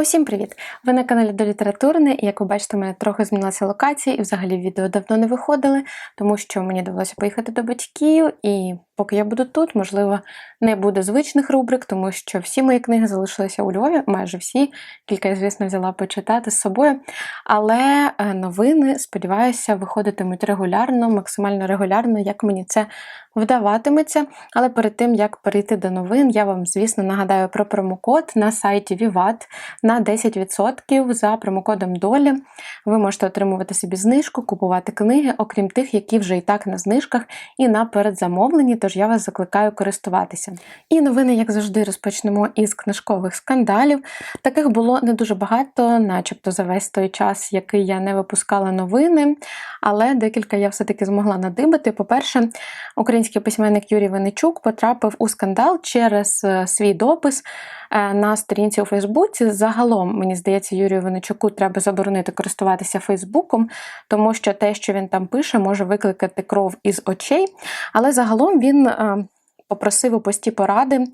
Усім привіт! Ви на каналі до літературне, і як ви бачите, у мене трохи змінилася локація, і взагалі відео давно не виходили, тому що мені довелося поїхати до батьків, і поки я буду тут, можливо, не буде звичних рубрик, тому що всі мої книги залишилися у Львові, майже всі. Кілька я, звісно, взяла почитати з собою. Але е, новини, сподіваюся, виходитимуть регулярно, максимально регулярно, як мені це вдаватиметься. Але перед тим, як перейти до новин, я вам, звісно, нагадаю про промокод на сайті Vivat на 10% за промокодом Долі. Ви можете отримувати собі знижку, купувати книги, окрім тих, які вже і так на знижках і на передзамовленні, тож я вас закликаю користуватися. І новини, як завжди, розпочнемо із книжкових скандалів. Таких було не дуже багато, начебто за весь той час, який я не випускала новини, але декілька я все-таки змогла надибати. По-перше, український письменник Юрій Венечук потрапив у скандал через е, свій допис е, на сторінці у Фейсбуці. Загалом, мені здається, Юрію Венечуку треба заборонити користуватися Фейсбуком, тому що те, що він там пише, може викликати кров із очей. Але загалом він. е, Попросив у пості поради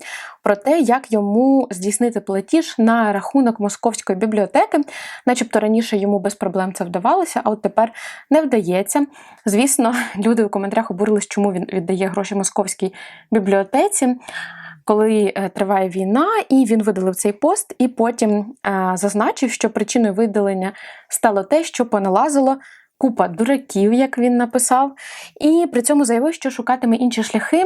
про те, як йому здійснити платіж на рахунок московської бібліотеки, начебто раніше йому без проблем це вдавалося, а от тепер не вдається. Звісно, люди у коментарях обурились, чому він віддає гроші московській бібліотеці коли е, триває війна, і він видалив цей пост, і потім е, зазначив, що причиною видалення стало те, що поналазило. Купа дураків, як він написав, і при цьому заявив, що шукатиме інші шляхи,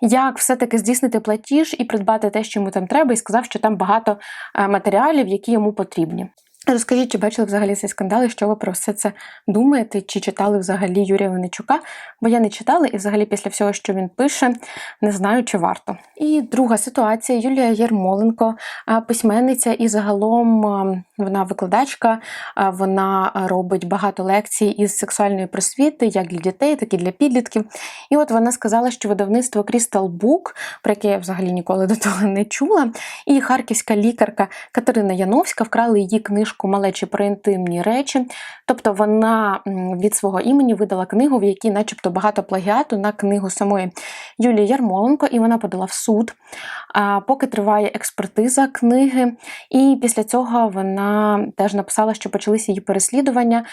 як все-таки здійснити платіж і придбати те, що йому там треба, і сказав, що там багато е, матеріалів, які йому потрібні. Розкажіть, чи бачили взагалі цей скандал, і що ви про все це думаєте? Чи читали взагалі Юрія Венечука? Бо я не читала, і взагалі після всього, що він пише, не знаю, чи варто. І друга ситуація: Юлія Єрмоленко, письменниця, і загалом вона викладачка, вона робить багато лекцій із сексуальної просвіти, як для дітей, так і для підлітків. І от вона сказала, що видавництво Crystal Book, про яке я взагалі ніколи до того не чула, і харківська лікарка Катерина Яновська вкрали її книжку книжку Малечі про інтимні речі. Тобто вона від свого імені видала книгу, в якій, начебто, багато плагіату на книгу самої Юлії Ярмоленко, і вона подала в суд. Поки триває експертиза книги, і після цього вона теж написала, що почалися її переслідування.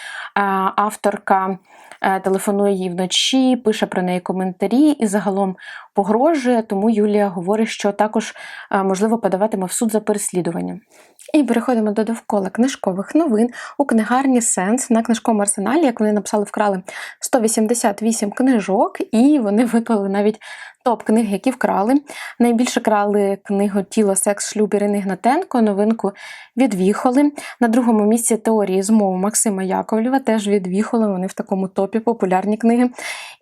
Авторка. Е, телефонує їй вночі, пише про неї коментарі і загалом погрожує. Тому Юлія говорить, що також е, можливо подаватиме в суд за переслідування. І переходимо до довкола книжкових новин у книгарні Сенс на книжковому арсеналі, як вони написали, вкрали 188 книжок, і вони виклали навіть топ книг, які вкрали. Найбільше крали книгу Тіло, секс, шлюб Ірини Гнатенко, новинку відвіхоли. На другому місці теорії змови Максима Яковлєва теж відвіхоли. Вони в такому топі популярні книги.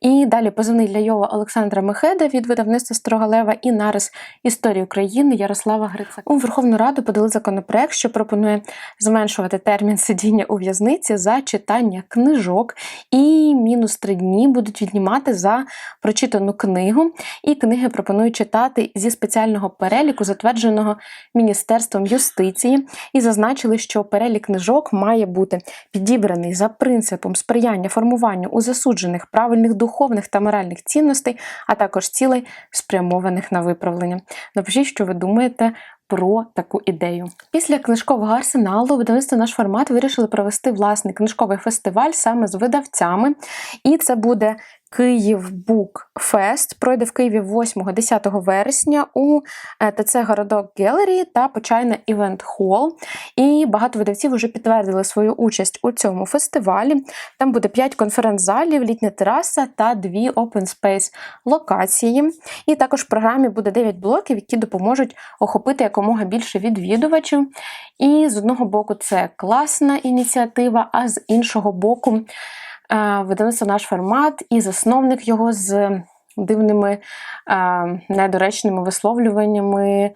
І далі позивний для Йова Олександра Мехеда від видавництва Строгалева і нарис історії України Ярослава Грицака. У Верховну Раду подали законопроект, що пропонує зменшувати термін сидіння у в'язниці за читання книжок, і мінус три дні будуть віднімати за прочитану книгу. І книги пропонують читати зі спеціального переліку, затвердженого Міністерством юстиції, і зазначили, що перелік книжок має бути підібраний за принципом сприяння формуванню у засуджених правильних духовних та моральних цінностей, а також цілей, спрямованих на виправлення. Напишіть, що ви думаєте. Про таку ідею. Після книжкового арсеналу видавництво наш формат вирішили провести власний книжковий фестиваль саме з видавцями, і це буде Київ Бук Фест пройде в Києві 8-10 вересня у е, ТЦ Городок Гелері та Почайна Івент Холл. І багато видавців вже підтвердили свою участь у цьому фестивалі. Там буде 5 конференц-залів, літня тераса та 2 open space локації. І також в програмі буде 9 блоків, які допоможуть охопити якомога більше відвідувачів. І з одного боку, це класна ініціатива, а з іншого боку, Е, видавництво наш формат, і засновник його з дивними е, недоречними висловлюваннями. Е,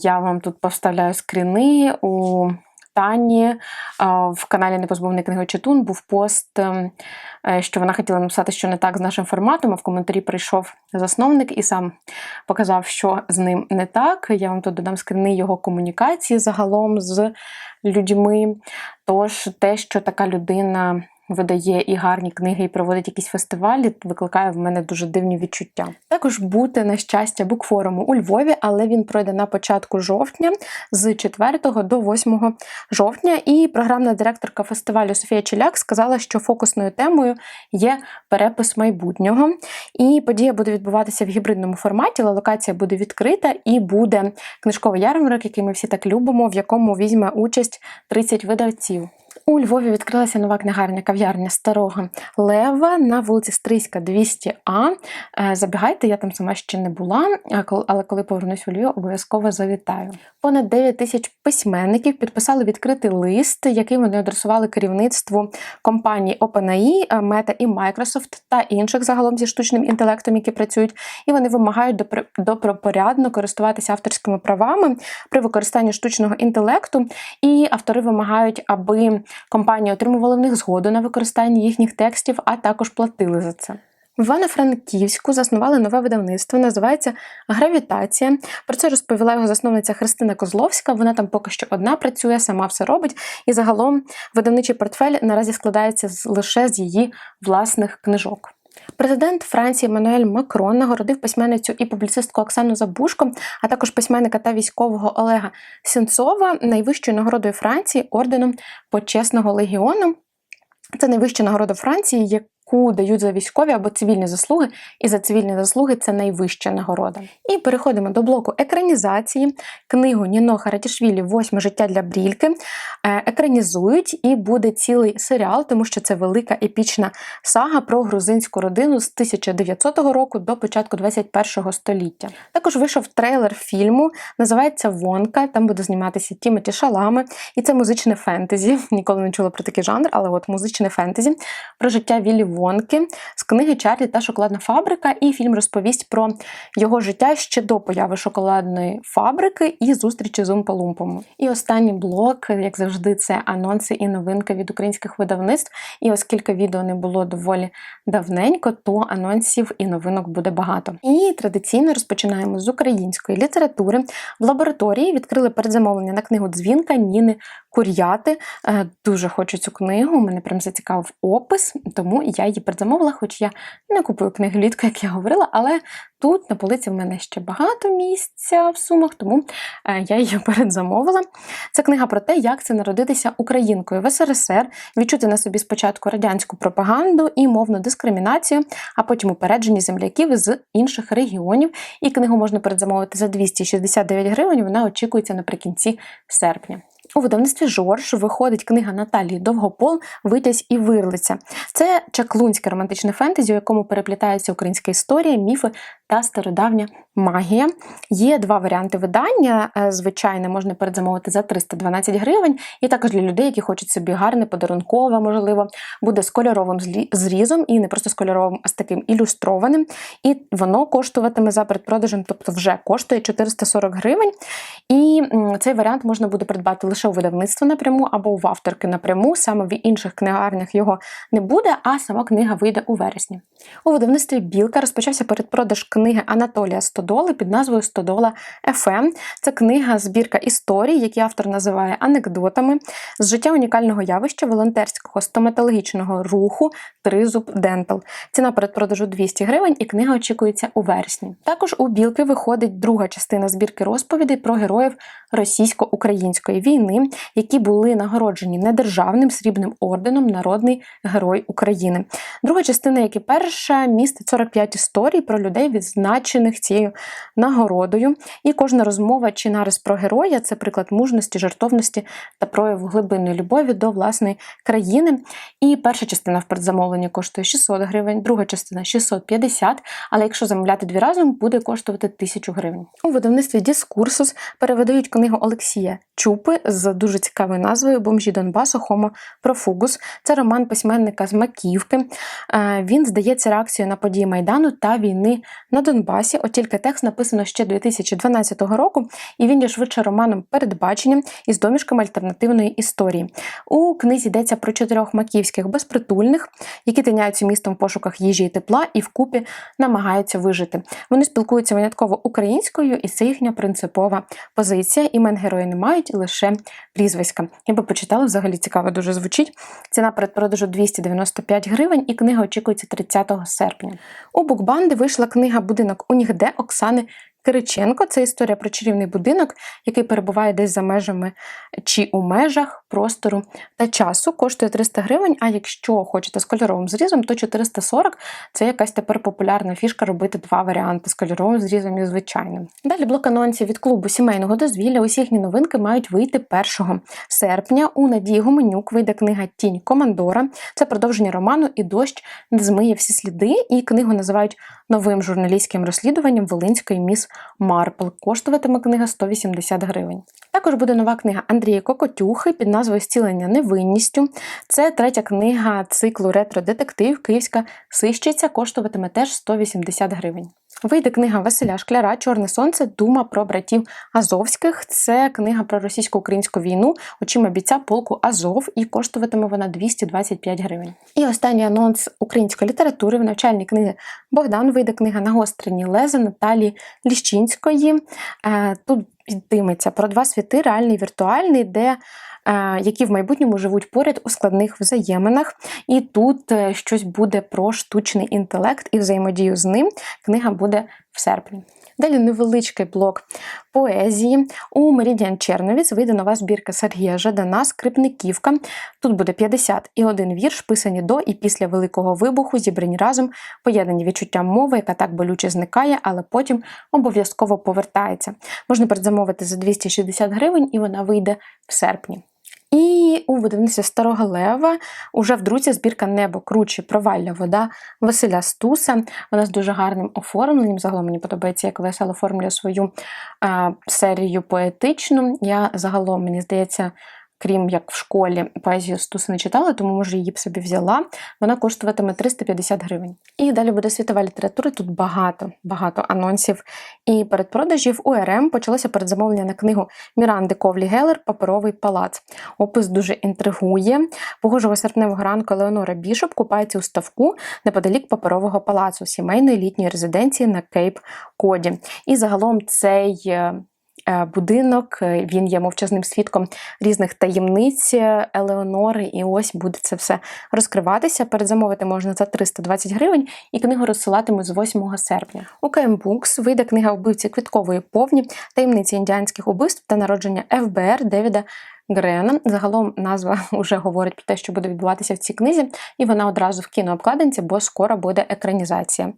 я вам тут поставляю скріни у. Тані в каналі Непозбувний книгочитун був пост, що вона хотіла написати, що не так з нашим форматом, а в коментарі прийшов засновник і сам показав, що з ним не так. Я вам тут додам скрини його комунікації загалом з людьми. Тож те, що така людина видає і гарні книги, і проводить якісь фестивалі, викликає в мене дуже дивні відчуття. Також бути на щастя букфоруму у Львові, але він пройде на початку жовтня з 4 до 8 жовтня. І програмна директорка фестивалю Софія Челяк сказала, що фокусною темою є перепис майбутнього. І подія буде відбуватися в гібридному форматі. Локація буде відкрита і буде книжковий ярмарок, який ми всі так любимо, в якому візьме участь 30 видавців. У Львові відкрилася нова книгарня кав'ярня Старого Лева на вулиці Стрийська, 200А. Е, Забігайте, я там сама ще не була, але коли повернусь у Львів, обов'язково завітаю. Понад 9 тисяч письменників підписали відкритий лист, який вони адресували керівництву компаній OpenAI, е, Meta і Microsoft та інших загалом зі штучним інтелектом, які працюють, і вони вимагають добропорядно користуватися авторськими правами при використанні штучного інтелекту. І автори вимагають, аби компанії отримували в них згоду на використання їхніх текстів, а також платили за це. В Івано-Франківську заснували нове видавництво, називається Гравітація. Про це розповіла його засновниця Христина Козловська. Вона там поки що одна працює, сама все робить. І загалом видавничий портфель наразі складається лише з її власних книжок. Президент Франції Еммануель Макрон нагородив письменницю і публіцистку Оксану Забушко, а також письменника та військового Олега Сенцова найвищою нагородою Франції орденом Почесного легіону. Це найвища нагорода Франції, яку дають за військові або цивільні заслуги, і за цивільні заслуги це найвища нагорода. І переходимо до блоку екранізації. Книгу Ніно Харатішвілі Восьме життя для брільки е, екранізують, і буде цілий серіал, тому що це велика епічна сага про грузинську родину з 1900 року до початку 21 століття. Також вийшов трейлер фільму, називається Вонка. Там буде зніматися Тімоті Шалами, і це музичне фентезі. Ніколи не чула про такий жанр, але от музичне фентезі про життя Віллі Вонки з книги Чарлі та Шоколадна фабрика. І фільм розповість про його життя ще до появи шоколадної фабрики і зустрічі з Умпа-Лумпами. І останній блок, як завжди, це анонси і новинки від українських видавництв. І оскільки відео не було доволі давненько, то анонсів і новинок буде багато. І традиційно розпочинаємо з української літератури. В лабораторії відкрили передзамовлення на книгу Дзвінка Ніни Кур'яти. Е, Дуже хочу цю книгу. Мене прям зацікавив опис, тому я її передзамовила, хоч я не купую книги влітку, як я говорила, але тут на полиці в мене ще багато місця в сумах, тому е, я її передзамовила. Це книга про те, як це народитися українкою в СРСР, відчути на собі спочатку радянську пропаганду і мовну дискримінацію, а потім упереджені земляків з інших регіонів. І книгу можна передзамовити за 269 гривень. Вона очікується наприкінці серпня. У видавництві Жорж виходить книга Наталії Довгопол Витязь і вирлиця. Це чаклунське романтичне фентезі, у якому переплітаються українська історія, міфи та стародавня магія. Є два варіанти видання. Е, Звичайне можна передзамовити за 312 гривень, і також для людей, які хочуть собі гарне, подарункове, можливо, буде з кольоровим зрізом, і не просто з кольоровим, а з таким ілюстрованим. І воно коштуватиме за передпродажем, тобто вже коштує 440 гривень. І цей варіант можна буде придбати лише у видавництва напряму або в авторки напряму. Саме в інших книгарнях його не буде, а сама книга вийде у вересні. У видавництві Білка розпочався передпродаж книги Анатолія Стодоли під назвою Стодола ФМ. Це книга збірка історій, які автор називає анекдотами з життя унікального явища волонтерського стоматологічного руху Тризуб Дентал. Ціна передпродажу 200 гривень, і книга очікується у вересні. Також у Білки виходить друга частина збірки розповідей про героїв російсько-української війни, які були нагороджені недержавним срібним орденом Народний Герой України. Друга частина, як і перша, містить 45 історій про людей, відзначених цією нагородою. І кожна розмова чи нарис про героя це приклад мужності, жертовності та прояву глибинної любові до власної країни. І перша частина в передзамовленні коштує 600 гривень, друга частина 650, але якщо замовляти дві разом, буде коштувати 1000 гривень. У видавництві Дискурсус перевидають книгу Олексія Чупи з дуже цікавою назвою Бомжі Донбасу Хомо Профугус. Це роман письменника з Макіївки. Е, Він здається реакцією на події Майдану та війни на на Донбасі. От тільки текст написано ще 2012 року, і він є швидше романом передбаченням із домішками альтернативної історії. У книзі йдеться про чотирьох маківських безпритульних, які тиняються містом в пошуках їжі і тепла і вкупі намагаються вижити. Вони спілкуються винятково українською, і це їхня принципова позиція. Імен герої не мають лише прізвиська. Я би почитала, взагалі цікаво дуже звучить. Ціна передпродажу 295 гривень, і книга очікується 30 серпня. У Букбанди вийшла книга Будинок. У Нігде Оксани Кириченко. Це історія про чарівний будинок, який перебуває десь за межами чи у межах простору та часу. Коштує 300 гривень. А якщо хочете з кольоровим зрізом, то 440 це якась тепер популярна фішка робити два варіанти з кольоровим зрізом і звичайним. Далі блок анонсів від клубу сімейного дозвілля. Усі їхні новинки мають вийти 1 серпня. У Надії Гуменюк вийде книга Тінь Командора. Це продовження роману і дощ змиє всі сліди. І книгу називають новим журналістським розслідуванням Волинської міс Марпл. Коштуватиме книга 180 гривень. Також буде нова книга Андрія Кокотюхи під назвою Стілення невинністю. Це третя книга циклу Ретро-детектив Київська сищиця коштуватиме теж 180 гривень. Вийде книга Василя Шкляра Чорне сонце. Дума про братів Азовських. Це книга про російсько-українську війну, очима бійця полку Азов, і коштуватиме вона 225 гривень. І останній анонс української літератури в навчальній книги Богдан вийде книга Нагострені леза Наталії Ліщинської. Е, Тут йтиметься про два світи, реальний і віртуальний, де які в майбутньому живуть поряд у складних взаєминах. І тут е, щось буде про штучний інтелект і взаємодію з ним. Книга буде в серпні. Далі невеличкий блок поезії. У Меридіан Черновіц вийде нова збірка Сергія Жадана Скрипниківка. Тут буде 51 вірш, писані до і після Великого вибуху, зібрані разом, поєднані відчуттям мови, яка так болюче зникає, але потім обов'язково повертається. Можна передзамовити за 260 гривень, і вона вийде в серпні. І у видавництві Старого Лева уже друзі збірка Небо, круче, провалля, вода Василя Стуса. Вона з дуже гарним оформленням. Загалом мені подобається, як весело оформлює свою е, серію поетичну. Я загалом, мені здається, крім як в школі, поезію Стуса не читала, тому може її б собі взяла. Вона коштуватиме 350 гривень. І далі буде світова література. Тут багато, багато анонсів і передпродажів. У РМ почалося передзамовлення на книгу Міранди Ковлі Гелер Паперовий палац. Опис дуже інтригує. Погожого серпневого ранку Леонора Бішоп купається у ставку неподалік паперового палацу сімейної літньої резиденції на Кейп Коді. І загалом цей. Е, Будинок, е, він є мовчазним свідком різних таємниць е, Елеонори, і ось буде це все розкриватися. Передзамовити можна за 320 гривень, і книгу розсилатимуть з 8 серпня. У Кембукс вийде книга вбивці квіткової повні, таємниці індіанських убивств та народження ФБР Девіда. Грена. Загалом назва вже говорить про те, що буде відбуватися в цій книзі, і вона одразу в кінообкладинці, бо скоро буде екранізація.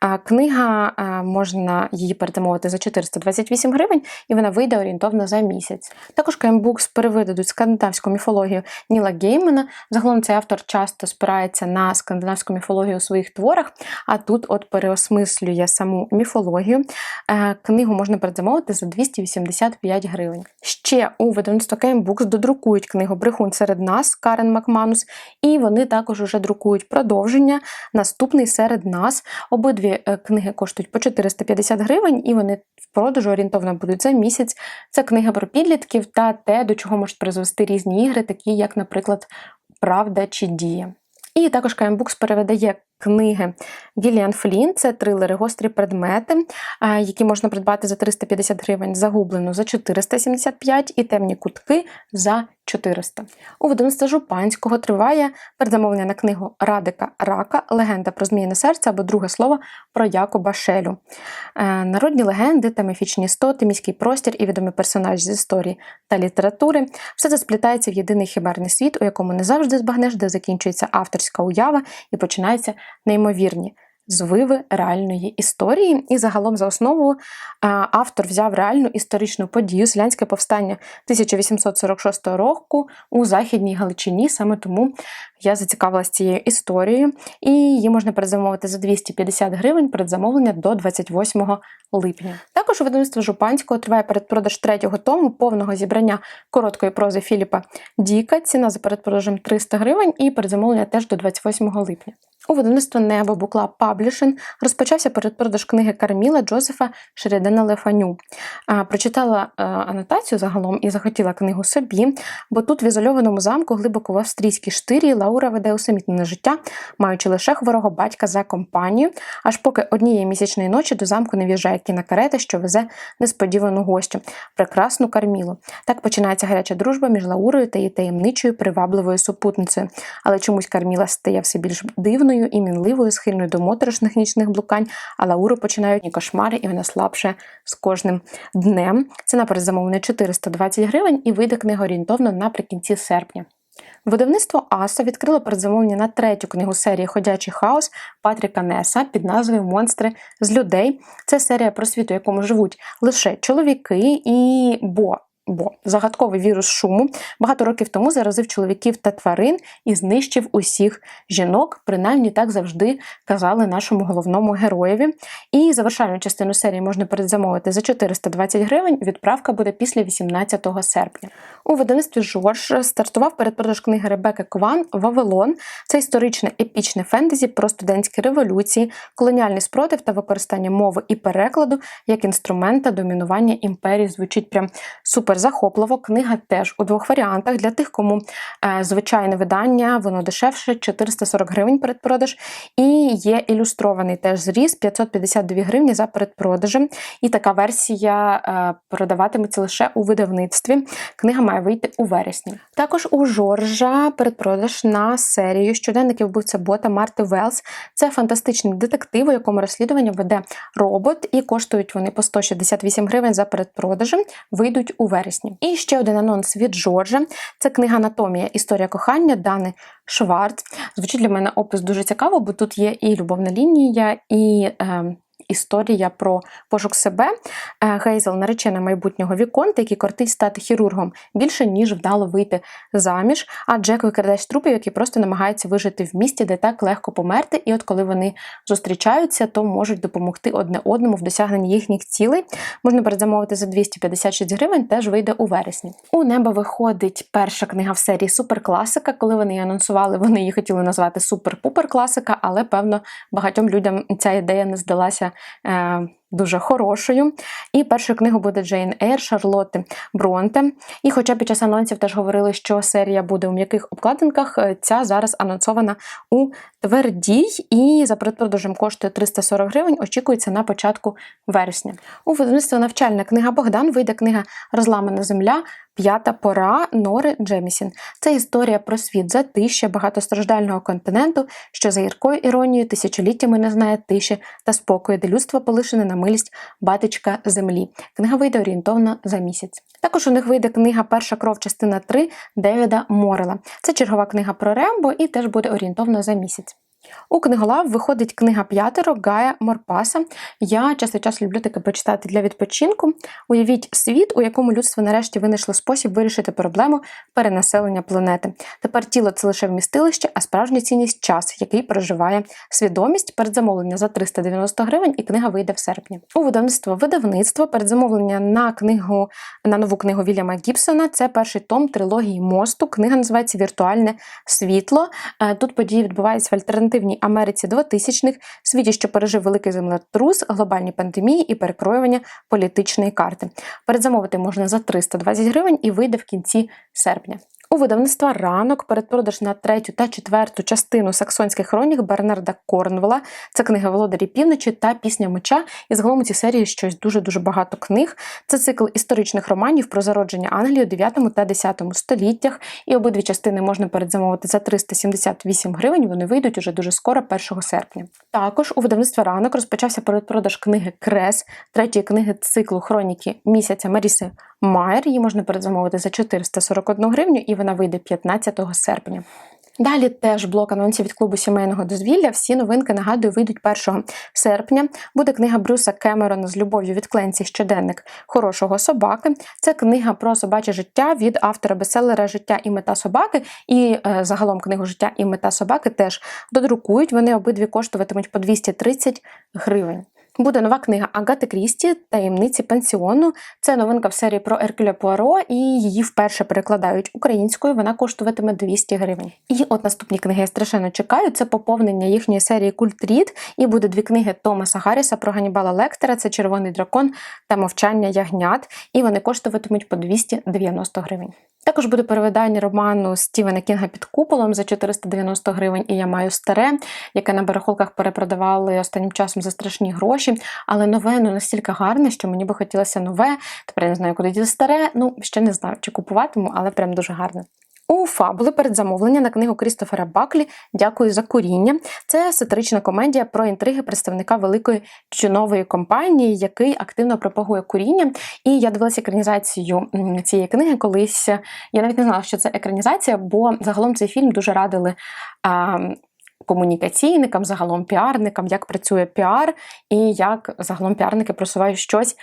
А книга можна її передамовити за 428 гривень, і вона вийде орієнтовно за місяць. Також KM перевидадуть скандинавську міфологію Ніла Геймана. Загалом цей автор часто спирається на скандинавську міфологію у своїх творах, а тут от переосмислює саму міфологію. Е, Книгу можна передзамовити за 285 гривень. Ще у видавництво KM Books додрукують книгу Брехун серед нас Карен Макманус, і вони також уже друкують продовження Наступний серед нас. Обидві е, книги коштують по 450 гривень, і вони в продажу орієнтовно будуть за місяць. Це книга про підлітків та те, до чого можуть призвести різні ігри, такі як, наприклад, Правда чи Дія. І також Books переведає книги. Гіліан Флін, це трилери гострі предмети, які можна придбати за 350 гривень, загублену за 475 і темні кутки за 400. У видавництва Жупанського триває передзамовлення на книгу Радика Рака, легенда про зміїне серце або друге слово про Якоба Шелю. Е, Народні легенди та міфічні істоти, міський простір і відомі персонажі з історії та літератури. Все це сплітається в єдиний химерний світ, у якому не завжди збагнеш, де закінчується авторська уява і починаються неймовірні звиви реальної історії. І загалом за основу автор взяв реальну історичну подію селянське повстання 1846 року у Західній Галичині. Саме тому я зацікавилася цією історією, і її можна передзамовити за 250 гривень передзамовлення до 28 липня. Також у видавництва Жупанського триває передпродаж третього тому повного зібрання короткої прози Філіпа Діка. Ціна за передпродажем 300 гривень і передзамовлення теж до 28 липня. У видавництво Небо Букла Паблішин розпочався передпродаж книги Карміла Джозефа Шерідена Лефаню. Прочитала е, анотацію загалом і захотіла книгу собі, бо тут в ізольованому замку глибоко в австрійській штирі Лаура веде усамітнене життя, маючи лише хворого батька за компанію, аж поки однієї місячної ночі до замку не в'їжджає кінокарета, що везе несподівану гостю прекрасну Кармілу. Так починається гаряча дружба між Лаурою та її таємничою привабливою супутницею. Але чомусь Карміла стає все більш дивною і мінливою, схильною до моторошних нічних блукань, а Лауру починають кошмари, і вона слабше з кожним днем. Ціна передзамовлення 420 гривень і вийде книга орієнтовно наприкінці серпня. Видавництво Аса відкрило передзамовлення на третю книгу серії Ходячий хаос Патріка Неса під назвою Монстри з людей. Це серія про світ, у якому живуть лише чоловіки і бо. Бо загадковий вірус шуму багато років тому заразив чоловіків та тварин і знищив усіх жінок. Принаймні так завжди казали нашому головному героєві. І завершальну частину серії можна передзамовити за 420 гривень. Відправка буде після 18 серпня. У видавництві Жорж стартував передпродаж книги Ребекки Кван Вавилон. Це історичне епічне фентезі про студентські революції, колоніальний спротив та використання мови і перекладу як інструмента домінування імперії. Звучить прям супер захопливо. Книга теж у двох варіантах. Для тих, кому е, звичайне видання, воно дешевше 440 гривень передпродаж. І є ілюстрований теж зріз 552 гривні за передпродажем. І така версія е, продаватиметься лише у видавництві. Книга має вийти у вересні. Також у Жоржа передпродаж на серію щоденників вбивця бота Марти Велс. Це фантастичний детектив, у якому розслідування веде робот, і коштують вони по 168 гривень за передпродажем. Вийдуть у вересні. І ще один анонс від Джорджа. Це книга Анатомія Історія кохання Дани Шварц. Звучить для мене опис дуже цікаво, бо тут є і любовна лінія, і. Е, Історія про пошук себе Е, Гейзел наречена майбутнього Віконта, який кортить стати хірургом більше, ніж вдало вийти заміж. А Джек викрадач трупів, який просто намагається вижити в місті, де так легко померти. І от коли вони зустрічаються, то можуть допомогти одне одному в досягненні їхніх цілей. Можна передзамовити за 256 гривень, теж вийде у вересні. У небо виходить перша книга в серії Суперкласика. Коли вони її анонсували, вони її хотіли назвати Супер-Пупер класика, але певно багатьом людям ця ідея не здалася. Um. Дуже хорошою. І першою книгою буде Джейн Ейр Шарлотти Бронте. І хоча під час анонсів теж говорили, що серія буде у м'яких обкладинках, е, ця зараз анонсована у твердій і за передпродажем коштує 340 гривень, очікується на початку вересня. У видавництво навчальна книга Богдан вийде книга Розламана земля. П'ята пора Нори Джемісін. Це історія про світ затища багатостраждального континенту, що за гіркою іронією тисячоліттями не знає тиші та спокою, де людство полишене на милість батечка землі. Книга вийде орієнтовно за місяць. Також у них вийде книга Перша кров, частина 3 Девіда Морела. Це чергова книга про Рембо і теж буде орієнтовно за місяць. У книголав виходить книга п'ятеро Гая Морпаса. Я час від часу люблю таке почитати для відпочинку. Уявіть світ, у якому людство нарешті винайшло спосіб вирішити проблему перенаселення планети. Тепер тіло це лише вмістилище, а справжня цінність час, який проживає свідомість. Передзамовлення за 390 гривень, і книга вийде в серпні. У видавництво видавництво передзамовлення на книгу на нову книгу Вільяма Гібсона. Це перший том трилогії мосту. Книга називається Віртуальне світло. Е, тут події відбуваються в альтернативі альтернативній Америці 2000-х, світі, що пережив великий землетрус, глобальні пандемії і перекроювання політичної карти. Передзамовити можна за 320 гривень і вийде в кінці серпня. У видавництва ранок передпродаж на третю та четверту частину саксонських хронік Бернарда Корнвела. Це книга Володарі півночі та Пісня меча. І загалом у цій серії щось дуже-дуже багато книг. Це цикл історичних романів про зародження Англії у 9 та 10 століттях. І обидві частини можна передзамовити за 378 гривень. Вони вийдуть уже дуже скоро, 1 серпня. Також у видавництва ранок розпочався передпродаж книги Крес, третьої книги циклу хроніки місяця Маріси Майер. Її можна передзамовити за 441 гривню, і вона вийде 15 серпня. Далі теж блок анонсів від клубу сімейного дозвілля. Всі новинки нагадую вийдуть 1 серпня. Буде книга Брюса Кемерона з любов'ю від Кленці щоденник хорошого собаки. Це книга про собаче життя від автора бестселера Життя і мета собаки. І е, загалом книгу Життя і мета собаки теж додрукують. Вони обидві коштуватимуть по 230 гривень. Буде нова книга Агати Крісті Таємниці пансіону. Це новинка в серії про Еркюля Пуаро, і її вперше перекладають українською. Вона коштуватиме 200 гривень. І от наступні книги я страшенно чекаю. Це поповнення їхньої серії Культрід. І буде дві книги Томаса Гарріса про Ганібала Лектора. Це Червоний дракон та мовчання ягнят. І вони коштуватимуть по 290 гривень. Також буде переведення роману Стівена Кінга під куполом за 490 гривень. І я маю старе, яке на барахолках перепродавали останнім часом за страшні гроші. Але нове ну настільки гарне, що мені би хотілося нове. Тепер я не знаю, куди діти старе. Ну ще не знаю, чи купуватиму, але прям дуже гарне. У фабули передзамовлення на книгу Крістофера Баклі Дякую за коріння. Це сатирична комедія про інтриги представника великої тютюнової компанії, який активно пропагує куріння. І я дивилася екранізацію цієї книги колись. Я навіть не знала, що це екранізація, бо загалом цей фільм дуже радили. А, Комунікаційникам, загалом піарникам, як працює піар, і як загалом піарники просувають щось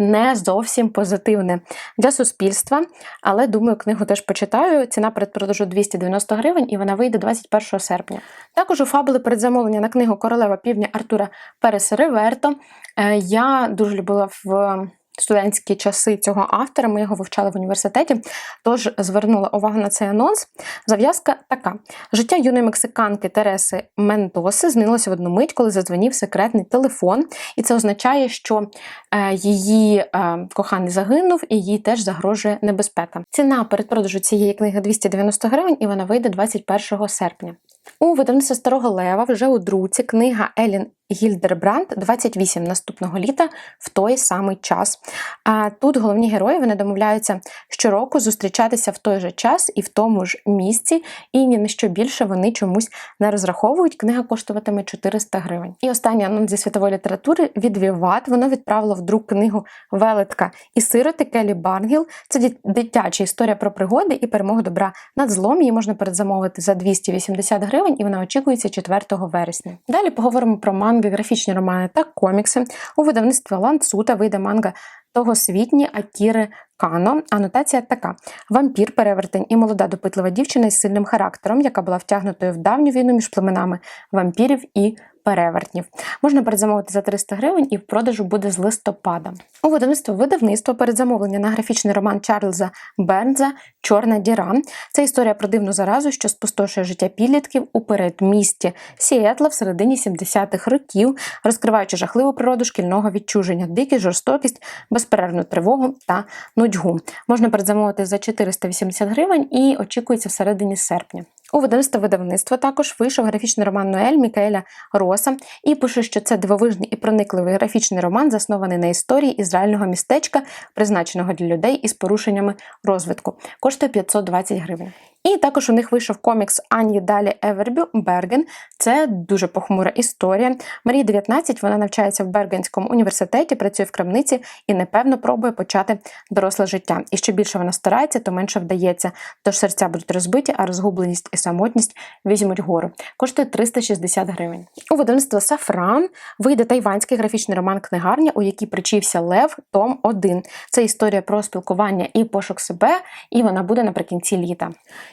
не зовсім позитивне для суспільства. Але думаю, книгу теж почитаю. Ціна передпродажу 290 гривень, і вона вийде 21 серпня. Також у фабули передзамовлення на книгу Королева півдня Артура Переса Реверто. Е, Я дуже любила в студентські часи цього автора. Ми його вивчали в університеті, тож звернула увагу на цей анонс. Зав'язка така: життя юної мексиканки Тереси Мендоси змінилося в одну мить, коли задзвонів секретний телефон, і це означає, що е, її е, коханий загинув і їй теж загрожує небезпека. Ціна передпродажу цієї книги 290 гривень, і вона вийде 21 серпня. У видавництва Старого Лева вже у друці книга Елін Гільдербранд 28 наступного літа в той самий час. А тут головні герої вони домовляються щороку зустрічатися в той же час і в тому ж місці, і ні на що більше вони чомусь не розраховують. Книга коштуватиме 400 гривень. І останній анонс зі світової літератури від Віват. Воно відправило в друк книгу Велетка і сироти Келі Барнгіл. Це дитяча історія про пригоди і перемогу добра над злом. Її можна передзамовити за 280 гривень, і вона очікується 4 вересня. Далі поговоримо про манги, графічні романи та комікси. У видавництві Ланцута вийде манга Тогосвітні Акіри Кано. Анотація така: вампір, перевертень і молода допитлива дівчина із сильним характером, яка була втягнутою в давню війну між племенами вампірів і перевертнів. Можна передзамовити за 300 гривень і в продажу буде з листопада. У видавництво видавництво передзамовлення на графічний роман Чарльза Бернза Чорна діра. Це історія про дивну заразу, що спустошує життя підлітків у передмісті Сіетла в середині 70-х років, розкриваючи жахливу природу шкільного відчуження, дикість, жорстокість, безперервну тривогу та нудьгу. Можна передзамовити за 480 гривень і очікується в середині серпня. У видавництво видавництво також вийшов графічний роман Ноель Мікаеля Роса і пише, що це дивовижний і проникливий графічний роман, заснований на історії ізраїльного містечка, призначеного для людей із порушеннями розвитку. Коштує 520 гривень. І також у них вийшов комікс Ані Далі Евербю Берген. Це дуже похмура історія. Марії 19, вона навчається в Бергенському університеті, працює в крамниці і непевно пробує почати доросле життя. І що більше вона старається, то менше вдається. Тож серця будуть розбиті, а розгубленість і самотність візьмуть гору. Коштує 360 гривень. У видавництво Сафран вийде тайванський графічний роман Книгарня, у якій причився Лев Том 1. Це історія про спілкування і пошук себе, і вона буде наприкінці літа.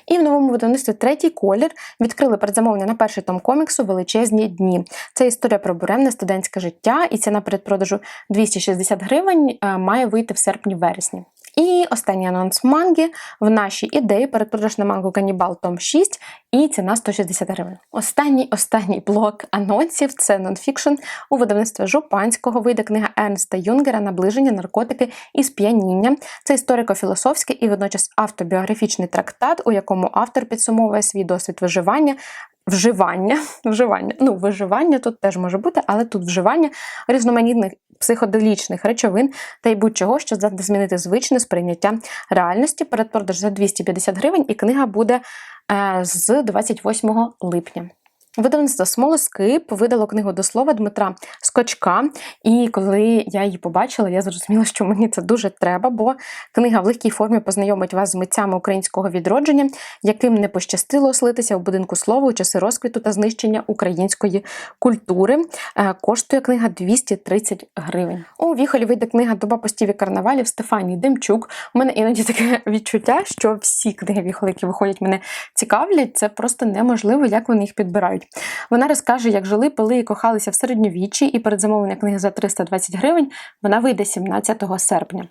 І в новому видавництві третій колір відкрили передзамовлення на перший том коміксу Величезні дні. Це історія про буремне студентське життя, і ціна передпродажу 260 гривень е, має вийти в серпні-вересні. І останній анонс манги в нашій ідеї передпродаж на мангу Канібал Том 6 і ціна 160 гривень. Останній останній блок анонсів це нонфікшн. У видавництві Жупанського вийде книга Ернста Юнгера Наближення, наркотики і сп'яніння. Це історико-філософський і водночас автобіографічний трактат, у якому автор підсумовує свій досвід виживання. Вживання, вживання, ну виживання тут теж може бути, але тут вживання різноманітних психоделічних речовин та й будь-чого, що здатне змінити звичне сприйняття реальності. Передпродаж за 250 гривень, і книга буде е, з 28 липня. Видавництво Смолоскип видало книгу до слова Дмитра Скочка. І коли я її побачила, я зрозуміла, що мені це дуже треба, бо книга в легкій формі познайомить вас з митцями українського відродження, яким не пощастило ослитися в будинку слова у часи розквіту та знищення української культури. Е, Коштує книга 230 гривень. У Віхолі вийде книга Доба постів і карнавалів Стефанії Демчук. У мене іноді таке відчуття, що всі книги Віхоли, які виходять, мене цікавлять. Це просто неможливо, як вони їх підбирають. Вона розкаже, як жили, пили і кохалися в середньовіччі, і передзамовлення книги за 320 гривень вона вийде 17 серпня.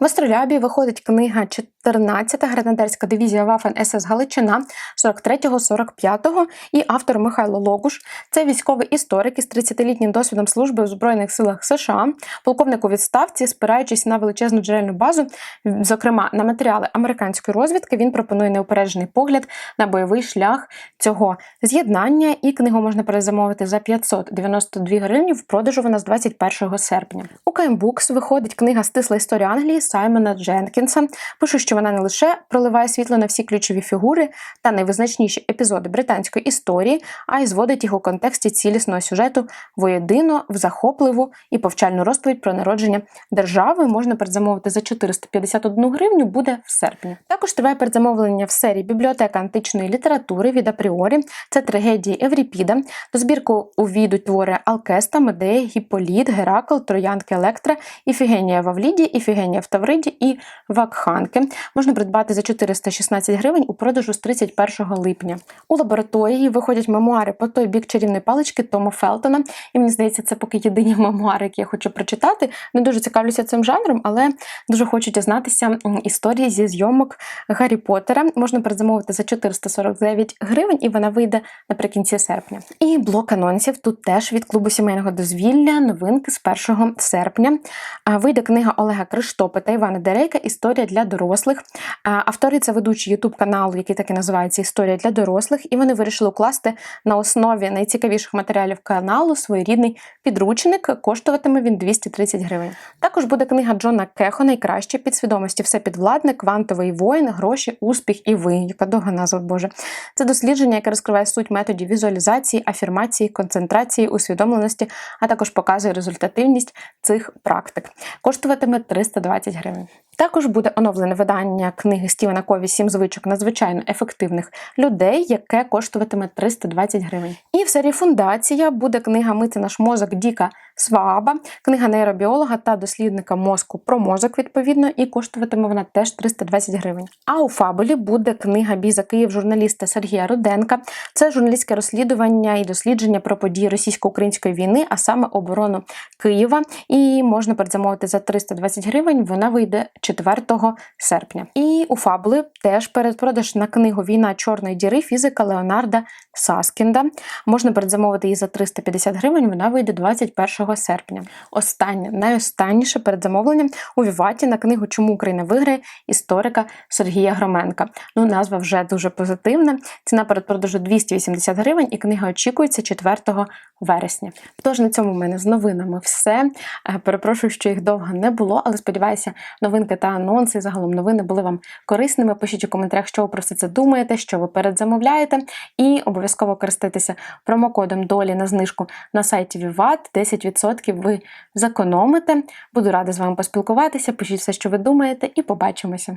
В Астролябі виходить книга 14-та гренадерська дивізія Вафен СС Галичина 43-45 і автор Михайло Логуш. Це військовий історик із 30-літнім досвідом служби у Збройних силах США, полковник у відставці, спираючись на величезну джерельну базу, зокрема на матеріали американської розвідки, він пропонує неупереджений погляд на бойовий шлях цього з'єднання, і книгу можна перезамовити за 592 гривні. В продажу вона з 21 серпня. У Books виходить книга Стисла історія Англії Саймона Дженкінса. Пишу, що вона не лише проливає світло на всі ключові фігури та найвизначніші епізоди британської історії, а й зводить їх у контексті цілісного сюжету воєдино в захопливу і повчальну розповідь про народження держави. Можна передзамовити за 451 гривню, буде в серпні. Також триває передзамовлення в серії Бібліотека античної літератури від апріорі. Це трагедії Евріпіда. До збірку увійдуть твори Алкеста, Медея, Гіполіт, Геракл, Троянки Електра, Іфігенія в Авліді, Іфігенія в Тавриді і Вакханки. Можна придбати за 416 гривень у продажу з 31 липня. У лабораторії виходять мемуари по той бік чарівної палички Тома Фелтона. І мені здається, це поки єдині мемуари, які я хочу прочитати. Не дуже цікавлюся цим жанром, але дуже хочу дізнатися історії зі зйомок Гаррі Поттера. Можна передзамовити за 449 гривень, і вона вийде наприкінці серпня. І блок анонсів тут теж від клубу сімейного дозвілля. Новинки з 1 серпня. Вийде книга Олега Криштопа та Івана Дерейка Історія для дорослих. Автори це ведучі Ютуб каналу, який так і називається Історія для дорослих, і вони вирішили укласти на основі найцікавіших матеріалів каналу своєрідний підручник. Коштуватиме він 230 гривень. Також буде книга Джона Кехо Найкраще підсвідомості все підвладне, квантовий воїн, гроші, успіх і ви. Яка довга назва Боже. Це дослідження, яке розкриває суть методів візуалізації, афірмації, концентрації, усвідомленості, а також показує результативність цих практик. Коштуватиме 320 гривень. Також буде оновлене видання книги Стівена Кові Сім звичок надзвичайно ефективних людей, яке коштуватиме 320 гривень. І в серії Фундація буде книга Мити наш мозок Діка Сваба, книга нейробіолога та дослідника мозку про мозок, відповідно, і коштуватиме вона теж 320 гривень. А у фабулі буде книга Біза Київ журналіста Сергія Руденка. Це журналістське розслідування і дослідження про події російсько-української війни, а саме оборону Києва. І можна передзамовити за 320 гривень. Вона вийде 4 серпня. І у фабули теж передпродаж на книгу Війна чорної діри фізика Леонарда Саскінда. Можна передзамовити її за 350 гривень. Вона вийде 21 серпня. Останнє, найостанніше передзамовлення у Віваті на книгу Чому Україна виграє історика Сергія Громенка. Ну, назва вже дуже позитивна. Ціна передпродажу 280 гривень, і книга очікується 4 вересня. Тож на цьому в мене з новинами все. Е, Перепрошую, що їх довго не було, але сподіваюся, новинки та анонси, загалом новини були вам корисними. Пишіть у коментарях, що ви про все це думаєте, що ви передзамовляєте, і обов'язково користуйтеся промокодом долі на знижку на сайті Vivat. 10% ви зекономите. Буду рада з вами поспілкуватися. Пишіть все, що ви думаєте, і побачимося.